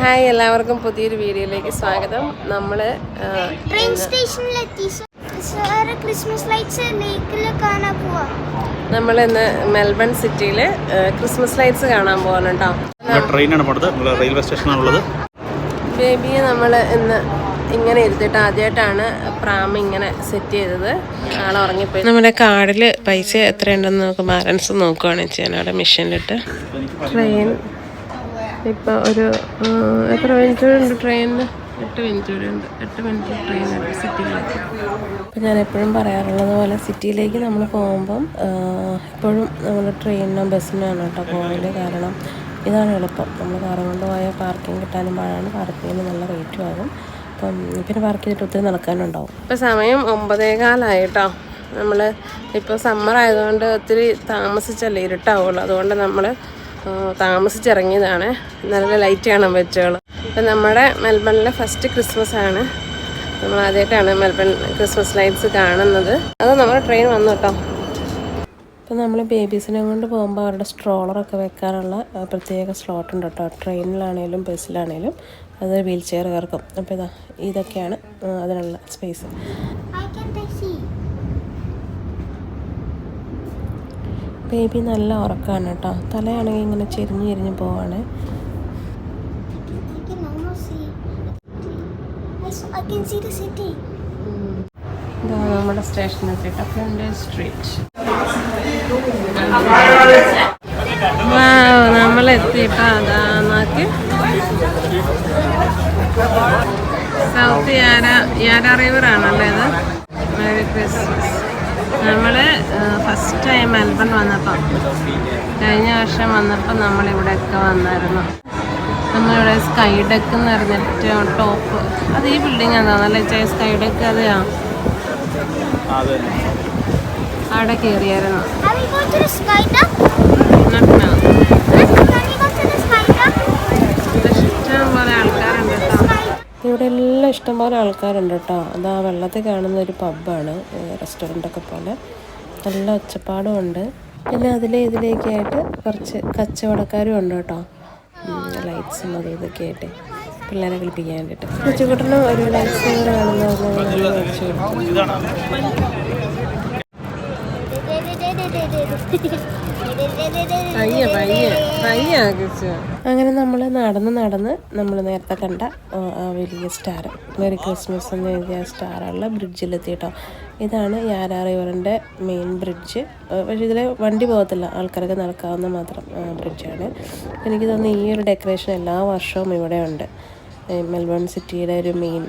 Hi എല്ലാവർക്കും പുതിയൊരു വീഡിയോയിലേക്ക് സ്വാഗതം. നമ്മൾ ട്രെയിൻ സ്റ്റേഷനിലെത്തി സാറ് ക്രിസ്മസ് ലൈറ്റ്സ് ലേക്കിൽ കാണാൻ പോവാ. നമ്മൾ ഇന്ന് മെൽബൺ സിറ്റിയിൽ ക്രിസ്മസ് ലൈറ്റ്സ് കാണാൻ പോകാനുണ്ടോ ട്രെയിനാണ് പോണത്. റെയിൽവേ സ്റ്റേഷനാണുള്ളത്. ബേബിയെ നമ്മൾ ഇന്ന് ഇങ്ങനെ ഇരുത്തിയിട്ട് ആദ്യമായിട്ടാണ് പ്രാം ഇങ്ങനെ സെറ്റ് ചെയ്തത്. ആളെ ഉറങ്ങിപ്പോയി. നമ്മുടെ കാർഡിൽ പൈസ എത്രയുണ്ടെന്ന് നമുക്ക് ബാലൻസ് നോക്കുവാണ് ചെയ്യാൻ അവിടെ മെഷീനിലിട്ട് ട്രെയിൻ ഇപ്പോൾ ഒരു എത്ര മിനിറ്റ് ഉണ്ട് ട്രെയിനിന് എട്ട് മിനിറ്റ് ഉണ്ട്. എട്ട് മിനിറ്റ് ട്രെയിൻ സിറ്റിയിലേക്ക് അപ്പം ഞാൻ എപ്പോഴും പറയാറുള്ളത് പോലെ സിറ്റിയിലേക്ക് നമ്മൾ പോകുമ്പം എപ്പോഴും നമ്മൾ ട്രെയിനിനോ ബസ്സിനോ ആണ് കേട്ടോ പോകുന്നത് കാരണം ഇതാണ് എളുപ്പം. നമ്മൾ കാറും കൊണ്ട് പോയാൽ പാർക്കിംഗ് കിട്ടാനും പാടാണ്. പാർക്കിങ്ങിന് നല്ല റേറ്റും ആകും. അപ്പം പിന്നെ പാർക്ക് ചെയ്തിട്ട് ഒത്തിരി നടക്കാനുണ്ടാവും. ഇപ്പം സമയം ഒമ്പതേ കാലായിട്ടോ നമ്മൾ ഇപ്പോൾ സമ്മർ ആയതുകൊണ്ട് ഒത്തിരി താമസിച്ചല്ലേ ഇരുട്ടാവുള്ളൂ. അതുകൊണ്ട് നമ്മൾ താമസിച്ചിറങ്ങിയതാണ്. നല്ല ലൈറ്റ് കാണാൻ പറ്റുള്ളൂ ഇപ്പം നമ്മുടെ മെൽബണിലെ ഫസ്റ്റ് ക്രിസ്മസ് ആണ്. നമ്മൾ ആദ്യമായിട്ടാണ് മെൽബൺ ക്രിസ്മസ് ലൈറ്റ്സ് കാണുന്നത്. അത് നമ്മുടെ ട്രെയിൻ വന്നു കേട്ടോ. ഇപ്പം നമ്മൾ ബേബീസിനെ കൊണ്ട് പോകുമ്പോൾ അവരുടെ സ്ട്രോളറൊക്കെ വെക്കാനുള്ള പ്രത്യേക സ്ലോട്ട് ഉണ്ട് കേട്ടോ. ട്രെയിനിലാണേലും ബസ്സിലാണേലും അത് വീൽ ചെയർ കയർക്കും അപ്പോൾ ഇതാ ഇതൊക്കെയാണ് അതിനുള്ള സ്പേസ് ബേബി നല്ല ഉറക്കമാണ് കേട്ടോ. തലയാണെങ്കിൽ ഇങ്ങനെ ചെരിഞ്ഞ് ചെരിഞ്ഞ് പോവാണ്. നമ്മുടെ സ്റ്റേഷൻ എത്തിയിട്ട് ഫ്രണ്ട് സ്ട്രീറ്റ്. നമ്മൾ അതാ നോക്കി. സൗത്ത് യാര യാര ആണല്ലേ ഇത്? Merry Christmas. നമ്മൾ ഫസ്റ്റ് ടൈം മെൽബൺ വന്നപ്പോൾ കഴിഞ്ഞ വർഷം വന്നപ്പോൾ നമ്മൾ നമ്മളിവിടെയൊക്കെ വന്നായിരുന്നു. നമ്മളിവിടെ സ്കൈ ഡെക്ക് എന്ന് പറഞ്ഞിട്ട് ടോപ്പ് അത് ഈ ബിൽഡിംഗ് എന്താണെന്നല്ലേ ചേ സ്കൈ ഡെക്ക് അതെയാ? അതെ അവിടെ കയറിയായിരുന്നു? ഇഷ്ടം പോലെ ആൾക്കാരുണ്ട് കേട്ടോ. ഇവിടെ എല്ലാം ഇഷ്ടംപോലെ ആൾക്കാരുണ്ട് കേട്ടോ. അത് ആ വെള്ളത്തിൽ കാണുന്ന ഒരു പബ്ബാണ് റെസ്റ്റോറന്റ് ഒക്കെ പോലെ. നല്ല ഒച്ചപ്പാടും ഉണ്ട്. പിന്നെ അതിലെ ഇതിലേക്കായിട്ട് കുറച്ച് കച്ചവടക്കാരും ഉണ്ട് കേട്ടോ. ലൈറ്റ്സും അത് ഇതൊക്കെ ആയിട്ട് പിള്ളേരെ കളിപ്പിക്കാൻ വേണ്ടിയിട്ട്. കൊച്ചുകുട്ടന് ഒരു ലൈറ്റ്സ് കൂടെ കാണുന്ന അങ്ങനെ നമ്മൾ നടന്ന് നടന്ന് നമ്മൾ നേരത്തെ കണ്ട വലിയ സ്റ്റാർ. മെറി ക്രിസ്മസ് എന്ന് എഴുതിയ സ്റ്റാറുള്ള ബ്രിഡ്ജിലെത്തി കേട്ടോ ഇതാണ് യാരാ റിവറിന്റെ മെയിൻ ബ്രിഡ്ജ് പക്ഷേ ഇതിൽ വണ്ടി പോകത്തില്ല. ആൾക്കാരൊക്കെ നടക്കാവുന്ന മാത്രം ബ്രിഡ്ജാണ് എനിക്ക് തോന്നുന്നു ഈ ഒരു ഡെക്കറേഷൻ എല്ലാ വർഷവും ഇവിടെ ഉണ്ട്. മെൽബൺ സിറ്റിയുടെ ഒരു മെയിൻ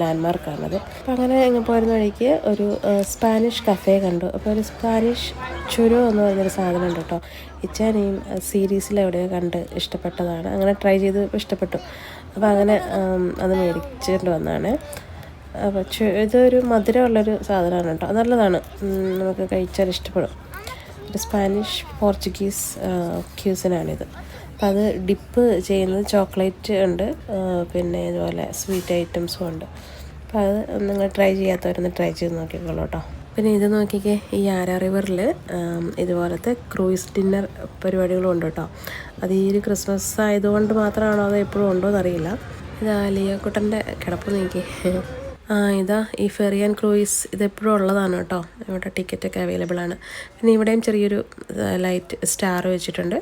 ലാൻഡ്മാർക്കാണത്. അപ്പോൾ അങ്ങനെ ഇങ്ങനെ പോരുന്ന വഴിക്ക് ഒരു സ്പാനിഷ് കഫേ കണ്ടു. അപ്പോൾ ഒരു സ്പാനിഷ് ചുരു എന്ന് പറഞ്ഞൊരു സാധനം ഉണ്ട് കേട്ടോ. ഇച്ചാൻ ഈ സീരീസിൽ എവിടെയോ കണ്ട് ഇഷ്ടപ്പെട്ടതാണ്. അങ്ങനെ ട്രൈ ചെയ്ത് ഇഷ്ടപ്പെട്ടു. അപ്പോൾ അങ്ങനെ അത് മേടിച്ചിട്ട് വന്നതാണ് അപ്പോൾ ഇതൊരു മധുരമുള്ളൊരു സാധനമാണ് കേട്ടോ. നല്ലതാണ്. നമുക്ക് കഴിച്ചാൽ ഇഷ്ടപ്പെടും. ഒരു സ്പാനിഷ് പോർച്ചുഗീസ് ക്യൂസിനാണിത്. അപ്പം അത് ഡിപ്പ് ചെയ്യുന്നത് ചോക്ലേറ്റ് ഉണ്ട് പിന്നെ ഇതുപോലെ സ്വീറ്റ് ഐറ്റംസും ഉണ്ട്. അപ്പം അത് നിങ്ങൾ ട്രൈ ചെയ്യാത്തവരൊന്ന് ട്രൈ ചെയ്ത് നോക്കിക്കോളൂ കേട്ടോ പിന്നെ ഇത് നോക്കിക്കേ ഈ ആരാ റിവറിൽ ഇതുപോലത്തെ ക്രൂയിസ് ഡിന്നർ പരിപാടികളും ഉണ്ട് കേട്ടോ അത് ഈ ഒരു ക്രിസ്മസ് ആയതുകൊണ്ട് മാത്രമാണോ അതോ എപ്പോഴും ഉണ്ടോ എന്നറിയില്ല. ഇത് ലിയോക്കുട്ടന്റെ കിടപ്പ് നോക്കി ആ ഇതാ ഈ ഫെറിയൻ ക്രൂയിസ് ഇതെപ്പോഴും ഉള്ളതാണ് കേട്ടോ ഇവിടെ ടിക്കറ്റൊക്കെ അവൈലബിൾ ആണ് പിന്നെ ഇവിടെയും ചെറിയൊരു ലൈറ്റ് സ്റ്റാർ വെച്ചിട്ടുണ്ട്.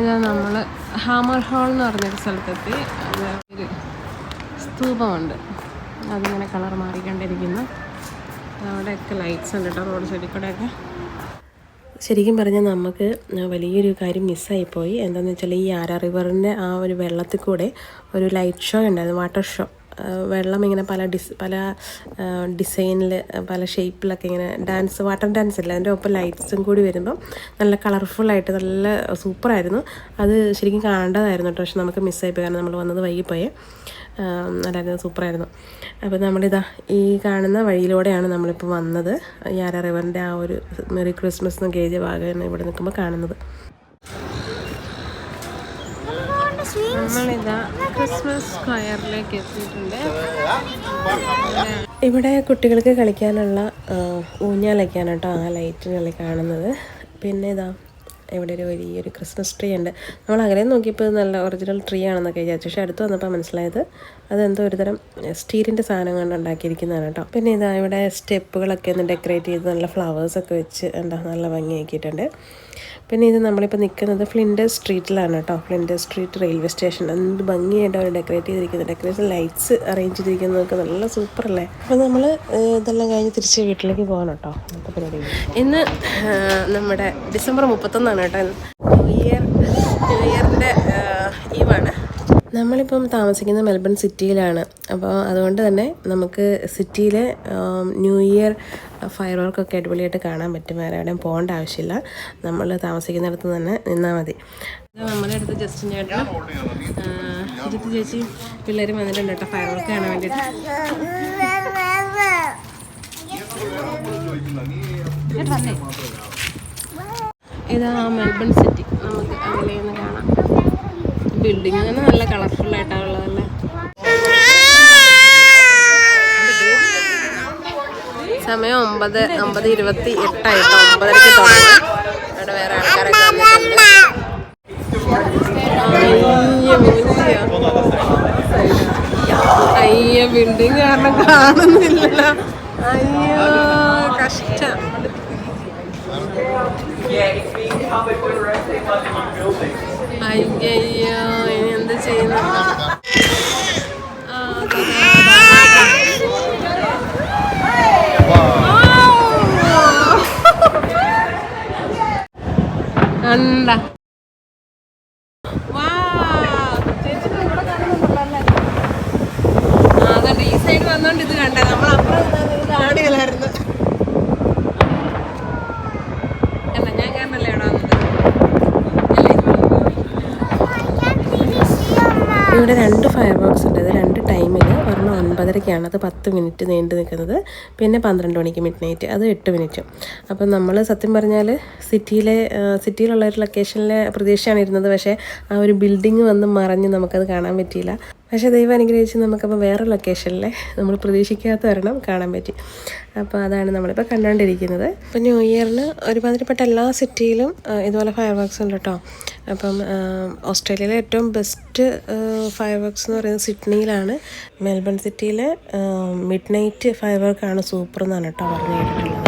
ഇതാ നമ്മൾ ഹാമർ ഹോൾ എന്ന് പറഞ്ഞൊരു സ്ഥലത്തെത്തി. അത് ഒരു സ്തൂപമുണ്ട്. അതിങ്ങനെ കളർ മാറിക്കൊണ്ടിരിക്കുന്നു. അവിടെയൊക്കെ ലൈറ്റ്സ് ഉണ്ട് കേട്ടോ റോഡ് സൈഡിൽ കൂടെയൊക്കെ. ശരിക്കും പറഞ്ഞാൽ നമുക്ക് വലിയൊരു കാര്യം മിസ്സായിപ്പോയി എന്താണെന്ന് വെച്ചാൽ ഈ ആര റിവറിന്റെ ആ ഒരു വെള്ളത്തിൽ കൂടെ ഒരു ലൈറ്റ് ഷോ ഉണ്ടായിരുന്നു വാട്ടർ ഷോ വെള്ളം ഇങ്ങനെ പല ഡിസ് പല ഡിസൈനിൽ പല ഷേപ്പിലൊക്കെ ഇങ്ങനെ ഡാൻസ് വാട്ടർ ഡാൻസ് ഇല്ല. അതിന്റെ ഒപ്പം ലൈറ്റ്സും കൂടി വരുമ്പം നല്ല കളർഫുള്ളായിട്ട് നല്ല സൂപ്പറായിരുന്നു അത് ശരിക്കും കാണേണ്ടതായിരുന്നു കേട്ടോ. പക്ഷെ നമുക്ക് മിസ്സായിപ്പോയി കാരണം നമ്മൾ വന്നത് വൈകിപ്പോയേ നല്ലായിരുന്നു സൂപ്പറായിരുന്നു അപ്പോൾ നമ്മളിതാ ഈ കാണുന്ന വഴിയിലൂടെയാണ് നമ്മളിപ്പോൾ വന്നത്. യാര റിവറിന്റെ ആ ഒരു മെറി ക്രിസ്മസ് എന്ന് എഴുതിയ ഭാഗമാണ് ഇവിടെ നിൽക്കുമ്പോൾ കാണുന്നത്. ക്രിസ്മസ് ഇവിടെ കുട്ടികൾക്ക് കളിക്കാനുള്ള ഊഞ്ഞാലൊക്കെയാണ് കേട്ടോ ആ ലൈറ്റിനുള്ളിൽ കാണുന്നത്. പിന്നെ ഇതാ ഇവിടെ ഒരു വലിയൊരു ക്രിസ്മസ് ട്രീ ഉണ്ട്. നമ്മൾ അങ്ങനെ നോക്കിയപ്പോൾ നല്ല ഒറിജിനൽ ട്രീ ആണെന്നൊക്കെ വിചാരിച്ചു. പക്ഷേ അടുത്ത് വന്നപ്പോൾ മനസ്സിലായത് അതെന്തോ ഒരുതരം സ്റ്റീലിന്റെ സാധനം കൊണ്ട് ഉണ്ടാക്കിയിരിക്കുന്നതാണ് കേട്ടോ. പിന്നെ ഇതാ ഇവിടെ സ്റ്റെപ്പുകളൊക്കെ ഒന്ന് ഡെക്കറേറ്റ് ചെയ്ത് നല്ല ഫ്ലവേഴ്സൊക്കെ വെച്ച് എന്താ നല്ല ഭംഗിയാക്കിയിട്ടുണ്ട്. പിന്നെ ഇത് നമ്മളിപ്പോൾ നിൽക്കുന്നത് ഫ്ലിൻഡർ സ്ട്രീറ്റിലാണ് കേട്ടോ. Flinder street railway station. എന്ത് ഭംഗിയായിട്ട് അവർ ഡെക്കറേറ്റ് ചെയ്തിരിക്കുന്നത്. ഡെക്കറേഷൻ ലൈറ്റ്സ് അറേഞ്ച് ചെയ്തിരിക്കുന്നതൊക്കെ നല്ല സൂപ്പർ അല്ലേ? അപ്പോൾ നമ്മൾ ഇതെല്ലാം കഴിഞ്ഞ് തിരിച്ച് വീട്ടിലേക്ക് പോകണം കേട്ടോ. ഇന്ന് നമ്മുടെ ഡിസംബർ മുപ്പത്തൊന്നാണ് കേട്ടോ. ന്യൂ ഇയർ ന്യൂ ഇയറിന്റെ നമ്മളിപ്പം താമസിക്കുന്നത് മെൽബൺ സിറ്റിയിലാണ്. അപ്പോൾ അതുകൊണ്ട് തന്നെ നമുക്ക് സിറ്റിയിലെ ന്യൂ ഇയർ ഫയർ വർക്കൊക്കെ അടിപൊളിയായിട്ട് കാണാൻ പറ്റും. വേറെ എവിടെയും പോകേണ്ട ആവശ്യമില്ല. നമ്മൾ താമസിക്കുന്നിടത്ത് തന്നെ നിന്നാൽ മതി. നമ്മുടെ അടുത്ത് ജസ്റ്റിൻ ചേട്ടനും ജിത്ത് ചേച്ചി പിള്ളേരും വന്നിട്ടുണ്ട് കേട്ടോ ഫയർ വർക്ക് കാണാൻ വേണ്ടിയിട്ട്. ഇതാ മെൽബൺ സിറ്റി. നമുക്ക് അങ്ങനെ ഒന്ന് കാണാം. ബിൽഡിംഗ് തന്നെ നല്ല കളർഫുൾ ആയിട്ടാണ് ഉള്ളതല്ലേ? സമയം ഒമ്പത് ഒമ്പത് ഇരുപത്തി എട്ടായിട്ടോ? ഒമ്പതരക്ക് ഇവിടെ വേറെ ആൾക്കാരൊക്കെ വന്നിട്ടുണ്ട്. അയ്യ ബിൽഡിംഗ് കാരണം കാണുന്നില്ല അയ്യോ കഷ്ടം. അയ്യയ്യോ ഇനി എന്ത് ചെയ്യുന്നു ആ, അതെ, അതെ, അതെ. കണ്ട അതണ്ട് ഈ സൈഡ് വന്നോണ്ട് ഇത് കണ്ട നമ്മൾ അപ്പുറം കാണില്ലായിരുന്നു അല്ല ഞാൻ കാരണല്ലേ ഇവിടെ വന്നത് ഇവിടെ രണ്ട് ഫയർ ബോക്സ് ഉണ്ട്. അത് രണ്ട് ടൈമിൽ ഒരെണ്ണം ഒൻപതരയ്ക്കാണ് അത് പത്ത് മിനിറ്റ് നീണ്ടു നിൽക്കുന്നത്. പിന്നെ പന്ത്രണ്ട് മണിക്ക് മിഡ് നൈറ്റ് അത് എട്ട് മിനിറ്റും അപ്പം നമ്മൾ സത്യം പറഞ്ഞാൽ സിറ്റിയിലെ സിറ്റിയിലുള്ള ഒരു ലൊക്കേഷനിലെ പ്രതീക്ഷയാണ് ഇരുന്നത്. പക്ഷേ ആ ഒരു ബിൽഡിങ് വന്ന് മറഞ്ഞ് നമുക്കത് കാണാൻ പറ്റിയില്ല. പക്ഷേ ദൈവം അനുഗ്രഹിച്ച് നമുക്കപ്പോൾ വേറെ ലൊക്കേഷനിലെ നമ്മൾ പ്രതീക്ഷിക്കാത്ത ഒരെണ്ണം കാണാൻ പറ്റി. അപ്പോൾ അതാണ് നമ്മളിപ്പോൾ കണ്ടുകൊണ്ടിരിക്കുന്നത്. അപ്പോൾ ന്യൂ ഇയറിന് ഒരുമാതിരിപ്പെട്ട എല്ലാ സിറ്റിയിലും ഇതുപോലെ ഫയർ വർക്ക്സ് ഉണ്ട് കേട്ടോ. അപ്പം ഓസ്ട്രേലിയയിലെ ഏറ്റവും ബെസ്റ്റ് ഫയർ വർക്ക്സ് എന്ന് പറയുന്നത് സിഡ്നിയിലാണ്. മെൽബൺ സിറ്റിയിലെ മിഡ് നൈറ്റ് ഫയർ വർക്കാണ് സൂപ്പർ എന്നാണ് കേട്ടോ പറഞ്ഞു കേട്ടിട്ടുള്ളത്.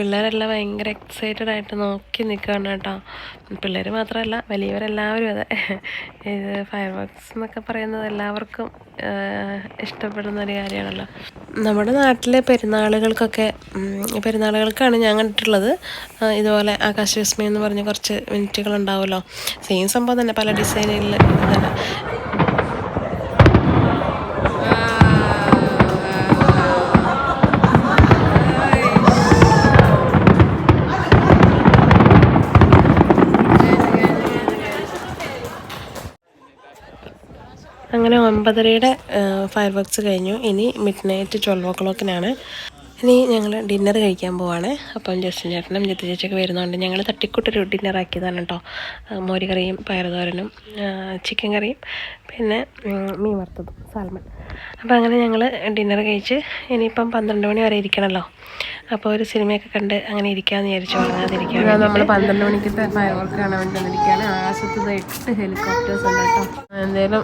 പിള്ളേരെല്ലാം ഭയങ്കര എക്സൈറ്റഡ് ആയിട്ട് നോക്കി നിൽക്കുകയാണ് കേട്ടോ. പിള്ളേർ മാത്രമല്ല വലിയവരെല്ലാവരും അതെ. ഇത് ഫയർ വർക്ക്സ് എന്നൊക്കെ പറയുന്നത് എല്ലാവർക്കും ഇഷ്ടപ്പെടുന്ന ഒരു കാര്യമാണല്ലോ. നമ്മുടെ നാട്ടിലെ പെരുന്നാളുകൾക്കൊക്കെ പെരുന്നാളുകൾക്കാണ് ഞാൻ കണ്ടിട്ടുള്ളത്. ഇതുപോലെ ഇതുപോലെ ആകാശവിസ്മയം എന്ന് പറഞ്ഞ് കുറച്ച് മിനിറ്റുകൾ ഉണ്ടാവുമല്ലോ. സെയിം സംഭവം തന്നെ പല ഡിസൈനിൽ തന്നെ അങ്ങനെ ഒമ്പതരയുടെ ഫയർ വർക്ക്സ് കഴിഞ്ഞു. ഇനി മിഡ് നൈറ്റ് ട്വൽവ് ഓ ക്ലോക്കിനാണ് ഇനി ഞങ്ങൾ ഡിന്നർ കഴിക്കാൻ പോവാണ്. അപ്പം ജസ്റ്റിൻ ചേട്ടനും ജിത്തു ചേച്ചിയൊക്കെ വരുന്നതുകൊണ്ട് ഞങ്ങൾ തട്ടിക്കൂട്ടൊരു ഡിന്നർ ആക്കിയതാണ് കേട്ടോ മോരുകറിയും മോര് കറിയും പയറുതോരനും ചിക്കൻ കറിയും പിന്നെ മീൻ വറുത്തതും സാൽമൺ അപ്പോൾ അങ്ങനെ ഞങ്ങൾ ഡിന്നർ കഴിച്ച് ഇനിയിപ്പം പന്ത്രണ്ട് മണി വരെ ഇരിക്കണമല്ലോ അപ്പോൾ ഒരു സിനിമയൊക്കെ കണ്ട് അങ്ങനെ ഇരിക്കാമെന്ന് വിചാരിച്ചു ഉറങ്ങാതിരിക്കാൻ നമ്മൾ പന്ത്രണ്ട് മണിക്ക് ഫയർ വർക്ക് കാണാൻ വേണ്ടി വന്നിരിക്കുകയാണ്. ആകാശത്ത് എട്ട് ഹെലികോപ്റ്റേഴ്സ് ഉണ്ട് കേട്ടോ. എന്തേലും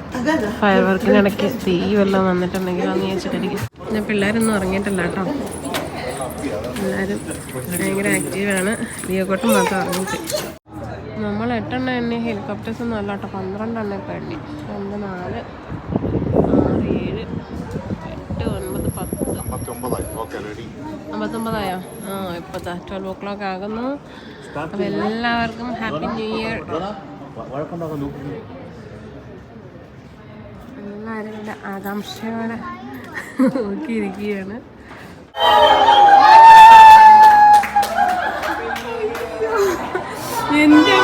ഫയർ വർക്കിനിടയ്ക്ക് തീ വല്ലതും വന്നിട്ടുണ്ടെങ്കിൽ അന്ന് ചോദിച്ചിട്ടിരിക്കും പിന്നെ പിള്ളേരൊന്നും ഉറങ്ങിയിട്ടില്ല കേട്ടോ. എല്ലാവരും ഭയങ്കര ആക്റ്റീവാണ് ലിയോക്കോട്ടും മാത്രം ഉറങ്ങിയിട്ട്. നമ്മൾ എട്ടെണ്ണം എണ്ണി ഹെലികോപ്റ്റേഴ്സ് ഒന്നും അല്ല കേട്ടോ. പന്ത്രണ്ടെണ്ണം ഇപ്പം എണ്ണി. രണ്ട് നാല് ആറ് ഏഴ് എട്ട് ഒൻപത് അമ്പത്തൊമ്പതായോ? ആ ഇപ്പൊ ട്വൽവ് ഓ ക്ലോക്ക് ആകുന്നു അപ്പൊ എല്ലാവർക്കും ഹാപ്പി ന്യൂ ഇയർ എല്ലാവരും ആകാംക്ഷയോടെ നോക്കിയിരിക്കുകയാണ്. എന്റെ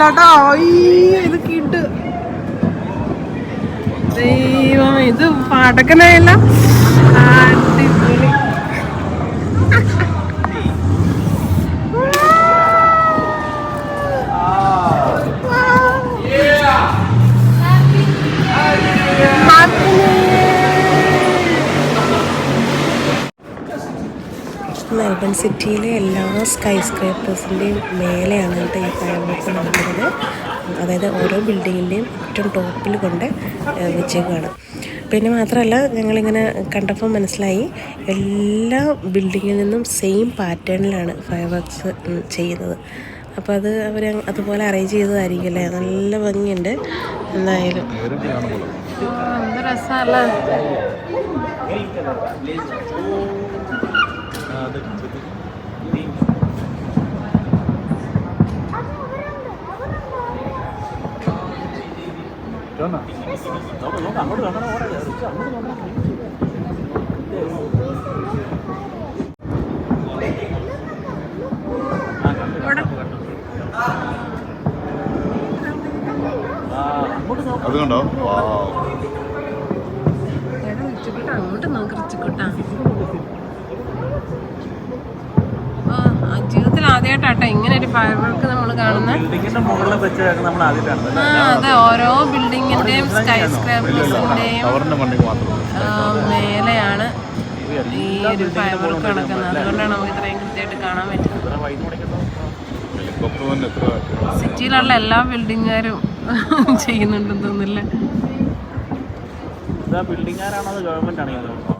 പ്രതീക്ഷിച്ചില്ല ഇത് കിട്ട് ദൈവം ഇത് പടക്കനായല്ല അടിപൊളി. മെൽബൺ സിറ്റിയിലെ എല്ലാ സ്കൈ സ്ക്രേപ്പേഴ്സിന്റെയും മേലെയാണ് കേട്ടോ ഈ ഫയർവർക്സ് നടക്കുന്നത്. അതായത് ഓരോ ബിൽഡിങ്ങിന്റെയും ഏറ്റവും ടോപ്പിൽ കൊണ്ട് വെച്ചേക്കുകയാണ് പിന്നെ മാത്രമല്ല ഞങ്ങളിങ്ങനെ കണ്ടപ്പോൾ മനസ്സിലായി എല്ലാ ബിൽഡിങ്ങിൽ നിന്നും സെയിം പാറ്റേണിലാണ് ഫയർ വർക്ക്സ് ചെയ്യുന്നത്. അപ്പോൾ അത് അവർ അതുപോലെ അറേഞ്ച് ചെയ്തതായിരിക്കും നല്ല ഭംഗിയുണ്ട്. എന്തായാലും. എന്ത് രസമല്ലേ അത് കണ്ടോ? എടാ റിച്ചുക്കുട്ടാ അങ്ങോട്ട് നോക്ക് റിച്ചുക്കുട്ടാ ജീവിതത്തിൽ ആദ്യമായിട്ടാട്ടോ ഇങ്ങനെ ഒരു ഫയർ വർക്ക് നമ്മൾ കാണുന്നത് ആ അതെ ഓരോ ബിൽഡിങ്ങിന്റെയും സ്കൈ സ്ക്രാപ്പേഴ്സിന്റെയും മേലെയാണ് ഈ ഒരു ഫയർ വർക്ക് നടക്കുന്നത്. അതുകൊണ്ടാണ് നമുക്ക് ഇത്രയും കൃത്യമായിട്ട് കാണാൻ പറ്റുന്നത്. സിറ്റിയിലുള്ള എല്ലാ ബിൽഡിങ്ങുകാരും ചെയ്യുന്നുണ്ടെന്ന് തോന്നുന്നില്ലേ. ബിൽഡിംഗുകാരാണോ അത് ഗവൺമെന്റ് ആണെങ്കിൽ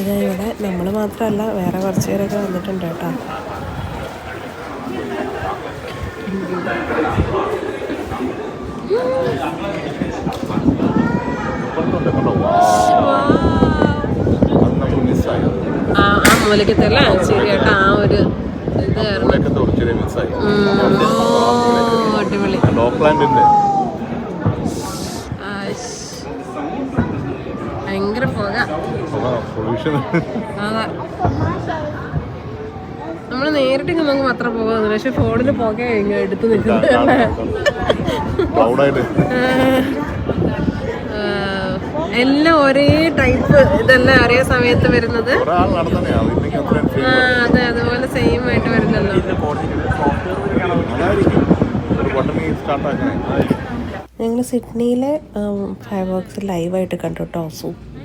ഇത് ഇവിടെ നമ്മൾ മാത്രമല്ല വേറെ കുറച്ച് പേരൊക്കെ വന്നിട്ടുണ്ട് കേട്ടോ. ആ ആ മൂലക്കത്തല്ല ശരി കേട്ടോ ആ ഒരു ഇത് കാരണം അടിപൊളി ഡോപ്ലാൻഡിന്റെ ആയിഷ്. ഭയങ്കര പുക പൊല്യൂഷൻ അതെ. നമ്മൾ നേരിട്ട് നമുക്ക് മാത്രം പോകാന്ന് പക്ഷെ ഫോണിൽ പുക ഇങ്ങ് എടുത്ത് നിൽക്കുന്നത്. എല്ലാം ഒരേ ടൈപ്പ് ഇതല്ല ഒരേ സമയത്ത് വരുന്നത്. അതെ അതുപോലെ സെയിം ആയിട്ട് വരുന്നല്ലോ. ഞങ്ങൾ സിഡ്നിയിലെ ഫയർ വർക്ക്സ് ലൈവായിട്ട് കണ്ടു കേട്ടോ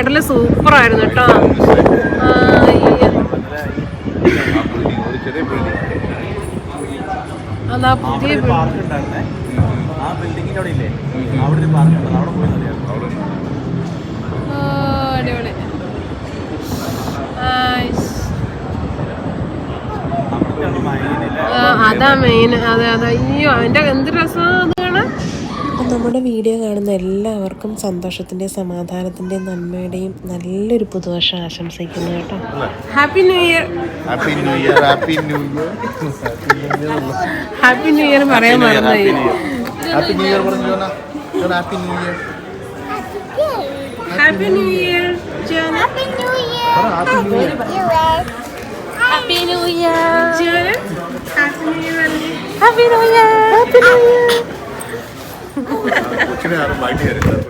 അവിടെ സൂപ്പർ ആയിരുന്നു അടിപൊളി. അവിടുത്തെ മൈനില്ലേ? ആ, അതാ മെയിൻ അതെ അതെ. അയ്യോ അതിന്റെ എന്ത് രസം അത്. നമ്മുടെ വീഡിയോ കാണുന്ന എല്ലാവർക്കും സന്തോഷത്തിന്റെ സമാധാനത്തിന്റെ നന്മയുടെയും നല്ലൊരു പുതുവർഷം ആശംസിക്കുന്നു കേട്ടോ happy new year happy new year happy new year happy new year happy new year പറയാൻ മറന്നുപോയി ഹാപ്പി ന്യൂ ഇയർ പറഞ്ഞു new year happy new year happy new year happy new year happy new year happy new year. Happy new year happy new Year. कुछ new यार mind